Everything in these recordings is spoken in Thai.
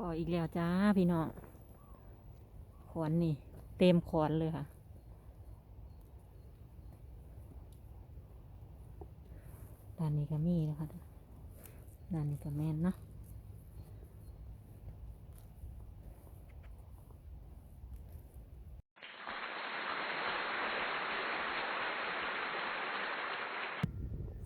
พออีกแล้วจ้าพี่น้องขอนนี่ เต็มขอนเลยค่ะ ด้านนี้ก็มีนะคะด้านนี้ก็แม่นเนาะ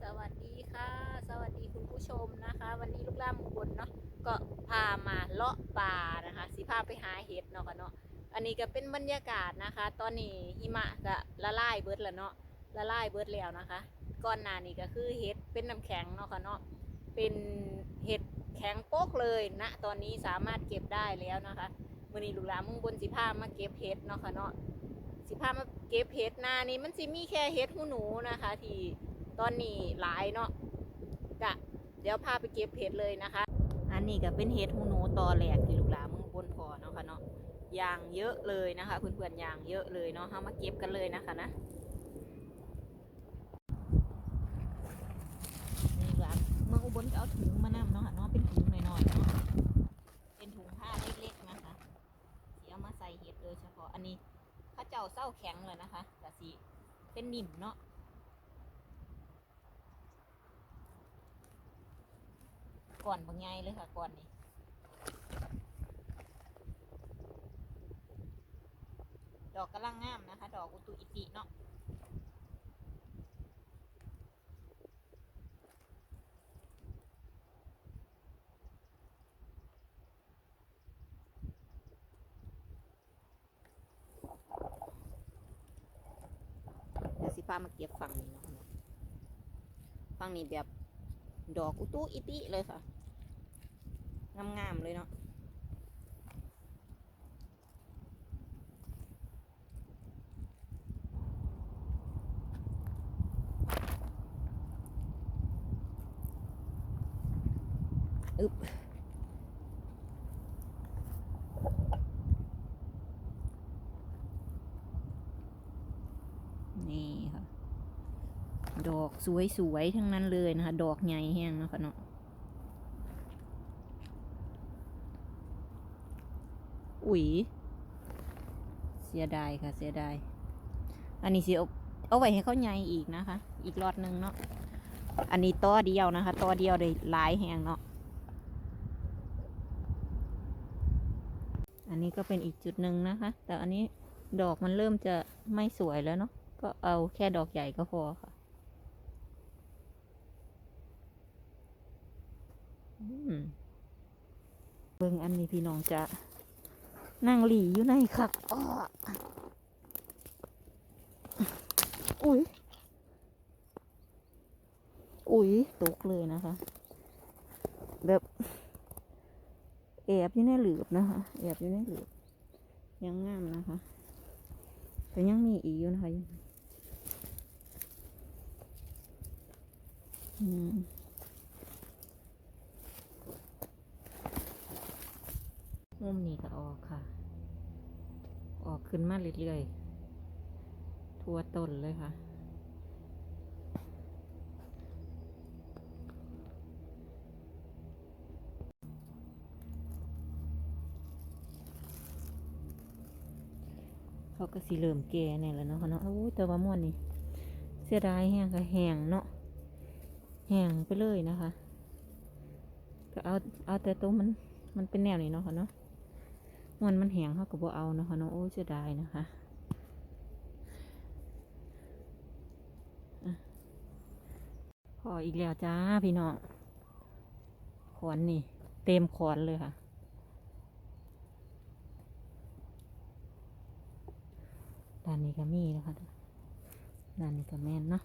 สวัสดีค่ะ สวัสดีคุณผู้ชมนะคะ วันนี้ลูกล่ามอุบลเนาะ ก็พามาเลาะป่านะคะสิพาไปหาเห็ดเนาะค่ะเนาะอันนี้ก็เป็นบรรยากาศนะคะ ตอนนี้หิมะก็ละลายเบิดแล้วเนาะละลายเบิดแล้วนะคะก่อนหน้านี้ก็คือเห็ดเป็นน้ำแข็งเนาะค่ะเนาะเป็นเห็ดแข็งโป๊กเลยณตอนนี้สามารถเก็บได้แล้วนะคะมื่อนี้ลูกหลานมึงบนสิพามาเก็บเห็ดเนาะค่ะเนาะสิพามาเก็บเห็ดหนานี้มันสิมีแค่เห็ดหูหนูนะคะ ที่ตอนนี้หลายเนาะกะเดี๋ยวพาไปเก็บเห็ดเลยนะคะ นนี้ก็เป็นเห็ดหูหนูตอแหลกที่ลูกหลานมึงบนพอเนาะค่ะเนาะยางเยอะเลยนะคะเพื่อนๆยางเยอะเลยเนาะเอามาเก็บกันเลยนะคะนะนี่ครับเมืองอุบลก็เอาถุงมานำเนาะค่ะเนาะเป็นถุงหน้อยๆเนาะเป็นถุงผ้าเล็กๆนะคะสีเอามาใส่เห็ดโดยเฉพาะอันนี้ข้าเจ้าเศร้าแข็งเลยนะคะแต่สีเป็นนิ่มเนาะ ก่อนบางไงเลยค่ะก่อนนี้ดอกกำลังงามนะคะ ดอกอุตุอิติเนาะเดี๋ยวสิพามาเก็บฝั่งนี้เนาะฝั่งนี้แบบ ดอกอุตุอิติเลยค่ะ งามๆเลยเนาะอึบนี่ค่ะ ดอกสวยๆทั้งนั้นเลยนะคะ ดอกใหญ่แห้งนะคะเนาะอุ๋ยเสียดายค่ะเสียดาย อันนี้สิเอาเอาไว้ให้เขาใหญ่อีกนะคะ อีกรอดหนึ่งเนาะอันนี้ต่อเดียวนะคะต่อเดียวได้หลายแห้งเนาะอันนี้ก็เป็นอีกจุดหนึ่งนะคะ แต่อันนี้ดอกมันเริ่มจะไม่สวยแล้วเนาะก็เอาแค่ดอกใหญ่ก็พอค่ะ อืม เบิ่งอันนี้พี่น้องจะนั่งหลีอยู่ในค่ะอุ้ย อุ้ยตกเลยนะคะ แบบแอบอยู่ในหลืบนะคะแอบอยู่ในหลืบยังงามนะคะ แต่ยังมีอีกอยู่นะคะอืม มุมนี้ก็ออกค่ะ ออกขึ้นมาเรื่อยๆ ทั่วต้นเลยค่ะเขาก็สิเริ่มแก่เนี่ยแหล้วเนาะเนาะโอ้ยแต่ว่าม่วนนี่เสียดายแห้งก็แห้งเนาะแห้งไปเลยนะคะ ก็เอาเอาแต่ตัวมันมันเป็นแนวนี้เนาะค่ะเนาะ ม่วนมันแหงเขาก็บ่เอานะคะเนาะโอ้เสียดายนะคะพออีกแล้วจ้าพี่น้องขอนนี่ เต็มขอนเลยค่ะด้านนี้ก็มีนะคะด้านนี้ก็แม่นเนาะ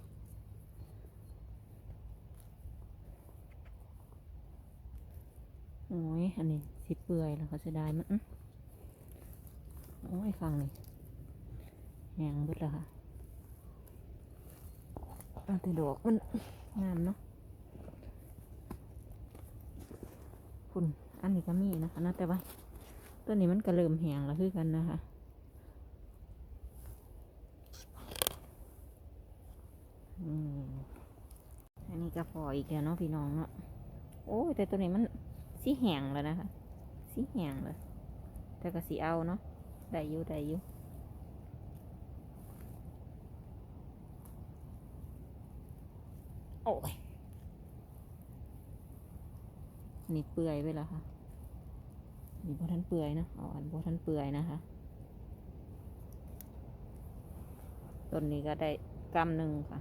โอ้ย อันนี้สิเปื่อยแล้วเขาจะได้มัน โอ้ยฟังนี่แหงบิดแล้วค่ะเอาแต่ดอกมันงามเนาะคุณอันนี้ก็มีนะคะนะแต่ว่าตัวนี้มันก็เริ่มแหงแล้วคือกันนะคะอืมอันนี้ก็พออีกแล้วเนาะพี่น้องเนาะโอ้ยแต่ตัวนี้มันสีแหงแล้วนะคะสีแหงเลยแต่ก็สีเอาเนาะ ได้อยู่ได้อยู่โอ้ยนี่เปื่อยไปแล้วค่ะนี่พอท่านเปื่อยนะเอาอันพอท่านเปื่อยนะคะต้นนี้ก็ได้กำหนึ่งค่ะ